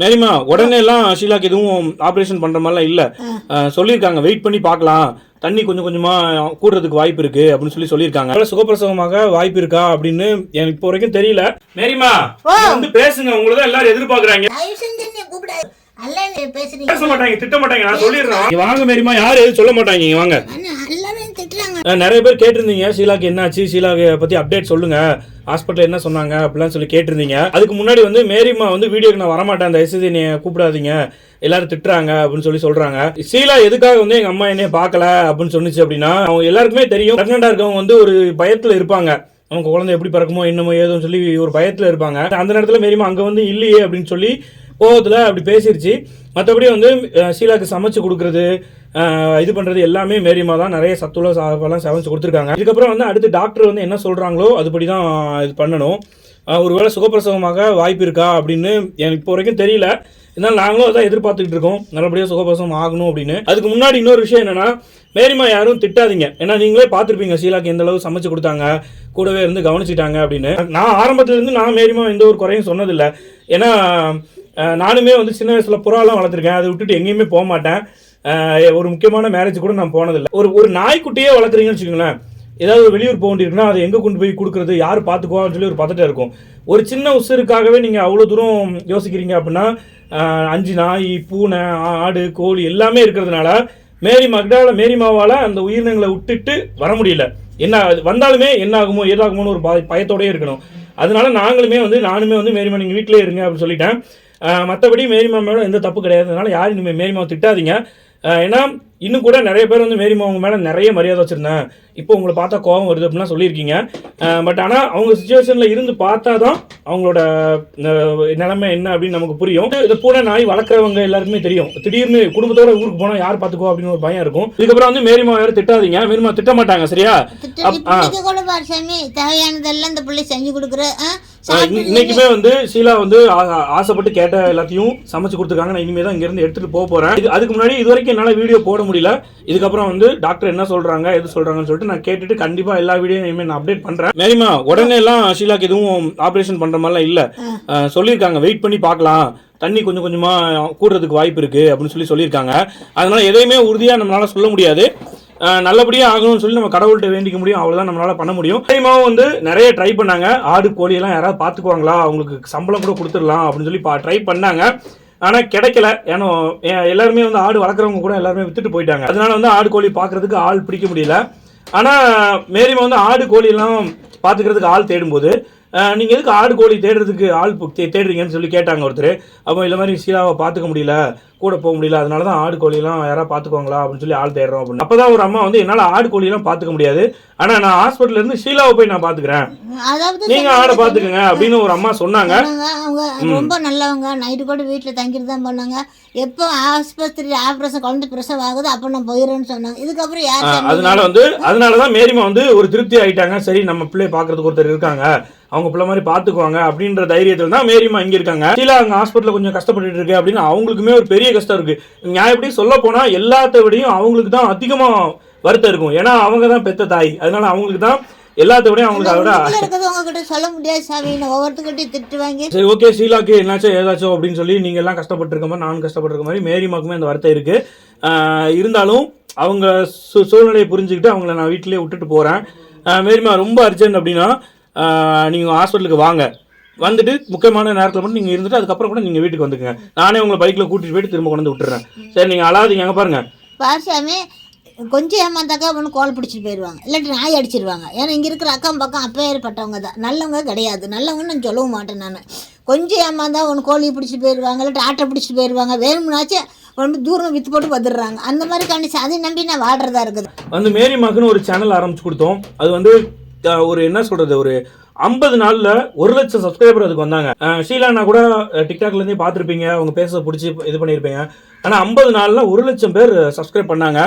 மேரிமா உடனே எல்லாம் ஷீலாக்கு எதுவும் ஆபரேஷன் பண்ற மாதிரிலாம் இல்ல. சொல்லியிருக்காங்க. வெயிட் பண்ணி பார்க்கலாம். தண்ணி கொஞ்சம் கொஞ்சமா கூடுறதுக்கு வாய்ப்பு இருக்கு அப்படின்னு சொல்லி சொல்லியிருக்காங்க. சுகப்பிரசவமாக வாய்ப்பு இருக்கா அப்படின்னு எனக்கு இப்போ வரைக்கும் தெரியல. மேரிமா வந்து பேசுங்க. உங்களை தான் எல்லாரும் எதிர்பார்க்கறாங்க. பேச மாட்டாங்க திட்ட மாட்டாங்க. நான் சொல்லிடுறேன். வாங்க மேரிமா யாரும் எதுவும் சொல்ல மாட்டாங்க வாங்க. நிறைய பேர் கேட்டிருந்தீங்க. ஷீலாக்கு என்னாச்சு? ஷீலாக்கு பத்தி அப்டேட் சொல்லுங்க. ஹாஸ்பிட்டல் என்ன சொன்னாங்க அப்படிலாம் சொல்லி கேட்டிருந்தீங்க. அதுக்கு முன்னாடி வந்து மேரிமா வந்து வீடியோக்கு நான் வரமாட்டேன் தயவுசெய்து என்னை கூப்பிடாதீங்க எல்லாரும் திட்டுறாங்க அப்படின்னு சொல்லி சொல்றாங்க. சீலா எதுக்காக வந்து எங்க அம்மா என்னைய பார்க்கல அப்படின்னு சொன்னிச்சு அப்படின்னா அவங்க எல்லாருக்குமே தெரியும். பிரெக்னண்டா இருக்கவங்க வந்து ஒரு பயத்துல இருப்பாங்க. அவங்க குழந்தை எப்படி பிறக்குமோ என்னமோ ஏதோன்னு சொல்லி ஒரு பயத்தில் இருப்பாங்க. அந்த நேரத்தில் மேரிமா அங்கே வந்து இல்லையே அப்படின்னு சொல்லி கோவத்துல அப்படி பேசிருச்சு. மற்றபடி வந்து ஷீலாக்கு சமைச்சு கொடுக்கறது இது பண்ணுறது எல்லாமே மேரிமா தான். நிறைய சத்துள்ள சாப்பாடுலாம் சமைச்சு கொடுத்துருக்காங்க. இதுக்கப்புறம் வந்து அடுத்து டாக்டர் வந்து என்ன சொல்கிறாங்களோ அதுபடி தான் இது பண்ணணும். ஒருவேளை சுகப்பிரசவமாக வாய்ப்பு இருக்கா அப்படின்னு எனக்கு இப்போ வரைக்கும் தெரியல. இருந்தாலும் நாங்களும் அதான் எதிர்பார்த்துக்கிட்டு இருக்கோம். நல்லபடியாக சுகப்பிரசவம் ஆகணும் அப்படின்னு. அதுக்கு முன்னாடி இன்னொரு விஷயம் என்னன்னா மேரிமா யாரும் திட்டாதீங்க. ஏன்னா நீங்களே பார்த்துருப்பீங்க ஷீலாக்கு எந்த அளவு சமைச்சு கொடுத்தாங்க. கூடவே இருந்து கவனிச்சிட்டாங்க அப்படின்னு. நான் ஆரம்பத்துலேருந்து நான் மேரிமா எந்த ஒரு குறையும் சொன்னதில்லை. ஏன்னா நானுமே வந்து சின்ன வயசில் புறாலாம் வளர்த்துருக்கேன். அதை விட்டுட்டு எங்கேயுமே போக மாட்டேன். ஒரு முக்கியமான மேரேஜ் கூட நான் போனதில்லை. ஒரு ஒரு நாய்க்குட்டியே வளர்க்குறீங்கன்னு வச்சுக்கோங்களேன். ஏதாவது ஒரு வெளியூர் போக வேண்டியிருக்குன்னா அதை எங்கே கொண்டு போய் கொடுக்குறது யார் பார்த்துக்குவான்னு சொல்லி ஒரு பதட்டம் இருக்கும். ஒரு சின்ன உசுருக்காகவே நீங்கள் அவ்வளோ தூரம் யோசிக்கிறீங்க அப்படின்னா அஞ்சு நாய் பூனை ஆடு கோழி எல்லாமே இருக்கிறதுனால மேரி மக்டால மேரி மாவால் அந்த உயிரினங்களை விட்டுட்டு வர முடியல. என்ன வந்தாலுமே என்ன ஆகுமோ ஏதாகுமோன்னு ஒரு பய பயத்தோடயே இருக்கணும். அதனால நாங்களுமே வந்து நானுமே வந்து மேரிமா நீங்கள் வீட்டிலே இருங்க அப்படின்னு சொல்லிட்டேன். மற்றபடி மேரிமா மேலே எந்த தப்பு கிடையாது அதனால யாரும் இனிமேல் மேரிமாவை திட்டாதீங்க. ஏன்னா இன்னும் கூட நிறைய பேர் வந்து மேரிமா அவங்க மேலே நிறைய மரியாதை வச்சுருந்தேன். இப்போ உங்களை பார்த்தா கோவம் வருது அப்படிலாம் சொல்லியிருக்கீங்க. பட் ஆனால் அவங்க சுச்சுவேஷனில் இருந்து பார்த்தா தான் அவங்களோட நிலைமை என்ன அப்படின்னு நமக்கு புரியும். இந்த பூனை நாய் வளர்க்குறவங்க எல்லாருக்குமே தெரியும். திடீர்னு குடும்பத்தோட ஊருக்கு போனால் யார் பார்த்துக்கோ அப்படின்னு ஒரு பயம் இருக்கும். இதுக்கப்புறம் வந்து மேரிமா யாரும் திட்டாதீங்க. மேரிமா திட்ட மாட்டாங்க சரியா? தேவையானதெல்லாம் இந்த பிள்ளை செஞ்சு கொடுக்குற இன்னைக்குமே வந்து ஷீலா வந்து ஆசைப்பட்டு கேட்ட எல்லாத்தையும் சமைச்சு கொடுத்துருக்காங்க. நான் இனிமே தான் இங்கிருந்து எடுத்துட்டு போக போறேன். அதுக்கு முன்னாடி இது வரைக்கும் என்னால வீடியோ போட முடியல. இதுக்கப்புறம் வந்து டாக்டர் என்ன சொல்றாங்க எது சொல்றாங்கன்னு சொல்லிட்டு நான் கேட்டுட்டு கண்டிப்பா எல்லா வீடியோ இனிமே நான் அப்டேட் பண்றேன். மேரிமா உடனே எல்லாம் ஷீலாக்கு எதுவும் ஆபரேஷன் பண்ற மாதிரிலாம் இல்ல. சொல்லியிருக்காங்க. வெயிட் பண்ணி பார்க்கலாம். தண்ணி கொஞ்சம் கொஞ்சமா கூடுறதுக்கு வாய்ப்பு இருக்கு அப்படின்னு சொல்லி சொல்லியிருக்காங்க. அதனால எதையுமே உறுதியா நம்மளால சொல்ல முடியாது. நல்லபடியாக ஆகணும்னு சொல்லி நம்ம கடவுள்கிட்ட வேண்டிக்க முடியும். அவ்வளோதான் நம்மளால பண்ண முடியும். டைமாவும் வந்து நிறைய ட்ரை பண்ணாங்க. ஆடு கோழி எல்லாம் யாராவது பார்த்துக்குவாங்களா? அவங்களுக்கு சம்பளம் கூட கொடுத்துடலாம் அப்படின்னு சொல்லி ட்ரை பண்ணாங்க. ஆனால் கிடைக்கல. ஏன்னா எல்லாருமே வந்து ஆடு வளர்க்குறவங்க கூட எல்லாருமே வித்துட்டு போயிட்டாங்க. அதனால வந்து ஆடு கோழி பார்க்குறதுக்கு ஆள் பிடிக்க முடியல. ஆனால் மேரிமா வந்து ஆடு கோழியெல்லாம் பார்த்துக்கிறதுக்கு ஆள் தேடும்போது ஆஹ் நீங்க எதுக்கு ஆடு கோழி தேடுறதுக்கு ஆள் தேடுறீங்கன்னு சொல்லி கேட்டாங்க ஒருத்தர். அப்போ இந்த மாதிரி ஷீலாவை பார்த்துக்க முடியல கூட போக முடியல அதனால தான் ஆடு கோழிலாம் யாராவது பார்த்துக்குவாங்களா அப்படின்னு சொல்லி ஆள் தேடுறோம் அப்படின்னு. அப்பதான் ஒரு அம்மா வந்து என்னால் ஆடு கோழிலாம் பார்த்துக்க முடியாது. ஆனால் நான் ஹாஸ்பிட்டல்ல இருந்து ஷீலாவை போய் நான் பார்த்துக்கிறேன். அதாவது நீங்க ஆடை பார்த்துக்கங்க அப்படின்னு ஒரு அம்மா சொன்னாங்க. அவங்க ரொம்ப நல்லவங்க. நைட்டு கூட வீட்டில் தங்கிட்டு தான் போனாங்க. எப்போ ஆஸ்பத்திரி ஆப்ரேஷன் குழந்தை பிரசவம் ஆகுது அப்போ நான் போயிடுறேன்னு சொன்னாங்க. இதுக்கப்புறம் யார்? அதனால வந்து அதனால தான் மேரிமா வந்து ஒரு திருப்தி ஆயிட்டாங்க. சரி நம்ம பிள்ளைய பார்க்கறதுக்கு ஒருத்தர் இருக்காங்க. அவங்க பிள்ளை மாதிரி பார்த்துக்குவாங்க அப்படின்ற தைரியத்துல தான் மேரிமா இங்க இருக்காங்க. ஷீலா அங்க ஹாஸ்பிட்டல்ல கொஞ்சம் கஷ்டப்பட்டுட்டு இருக்கு அப்படின்னு அவங்களுக்குமே ஒரு பெரிய கஷ்டம் இருக்கு. நான் எப்படி சொல்ல போனா எல்லாத்த விடையும் அவங்களுக்கு தான் அதிகமா வருத்தம் இருக்கும். ஏன்னா அவங்க தான் பெத்த தாய். அதனால அவங்களுக்கு தான் எல்லாத்த விடையும் அவங்களுக்கு அதை விட உள்ளுக்குள்ள இருக்கிறது உங்ககிட்ட சொல்ல முடியாது சாமி. ஒவ்வொருத்தர்கிட்டயும் திட்டு வாங்கி சரி ஓகே ஷீலாக்கு என்னாச்சும் ஏதாச்சும் அப்படின்னு சொல்லி நீங்க எல்லாம் கஷ்டப்பட்டு இருக்க மாதிரி நானும் கஷ்டப்பட்டு இருக்க மாதிரி மேரிமாக்குமே அந்த வருத்தம் இருக்கு. இருந்தாலும் அவங்க சூழ்நிலையை புரிஞ்சுக்கிட்டு அவங்கள நான் வீட்டிலேயே விட்டுட்டு போறேன். மேரிமா ரொம்ப அர்ஜென்ட் அப்படின்னா ஆஹ் நீங்க ஹாஸ்பிட்டலுக்கு வாங்க. வந்துட்டு முக்கியமான நேரத்தில் மட்டும் நீங்க இருந்துட்டு அதுக்கப்புறம் கூட நீங்க வீட்டுக்கு வந்துக்குங்க. நானே உங்களை பைக்ல கூட்டிட்டு போயிட்டு திரும்ப கொண்டு வந்து விட்டுறேன். சரி நீங்க அழாதீங்க அங்க பாருங்க. பாரு சாமி கொஞ்சம் ஏமாந்தாக்கா ஒன்று கோல் பிடிச்சிட்டு போயிடுவாங்க இல்லாட்டி நாய் அடிச்சிருவாங்க. ஏன்னா இங்கே இருக்கிற அக்கம் பக்கம் அப்பேற்பட்டவங்க தான். நல்லவங்க கிடையாது. நல்லவங்கன்னு நான் சொல்லவும் மாட்டேன் நான். கொஞ்சம் ஏமாந்தா ஒன்று கோழி பிடிச்சிட்டு போயிடுவாங்க இல்லாட்டி ஆட்டை பிடிச்சிட்டு போயிடுவாங்க வேணும்னாச்சும் ரொம்ப தூரம் விற்று போட்டு வந்துடுறாங்க. அந்த மாதிரி கண்டிச்சு அதை நம்பி நான் வாடுறதா இருக்குது. வந்து மேரி மகன் ஒரு சேனல் ஆரம்பிச்சு கொடுத்தோம். அது வந்து ஒரு என்ன சொல்றது ஒரு ஐம்பது நாளில் ஒரு லட்சம் சப்ஸ்கிரைபர் அதுக்கு வந்தாங்க. ஷீலானா கூட அஹ், பார்த்துருப்பீங்க. அவங்க பேச பிடிச்சி இது பண்ணியிருப்பீங்க ஆனால் ஐம்பது நாளில் ஒரு லட்சம் பேர் சப்ஸ்கிரைப் பண்ணாங்க.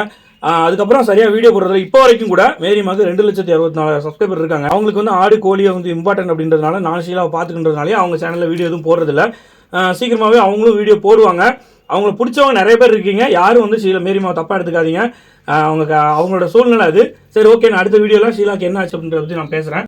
அதுக்கப்புறம் சரியாக வீடியோ போடுறதுல இப்போ வரைக்கும் கூட மேரி மகன் ரெண்டு லட்சத்தி அறுபத்தி நாலு சப்ஸ்கிரைபர் இருக்காங்க. அவங்களுக்கு வந்து ஆடு கோழியை வந்து இம்பார்ட்டன்ட் அப்படின்றதுனால நான் ஷீலாவை பார்த்துக்கின்றதுனாலே அவங்க சேனலில் வீடியோ எதுவும் போடுறதில்ல. சீக்கிரமாகவே அவங்களும் வீடியோ போடுவாங்க. அவங்கள பிடிச்சவங்க நிறைய பேர் இருக்கீங்க. யாரும் வந்து ஷீலா மேரிமாவை தப்பாக எடுத்துக்காதீங்க. அவங்க அவங்களோட சூழ்நிலை அது. சரி ஓகே நான் அடுத்த வீடியோலாம் ஷீலாக்கு என்ன ஆச்சு அப்படின்றத பற்றி நான் பேசுகிறேன்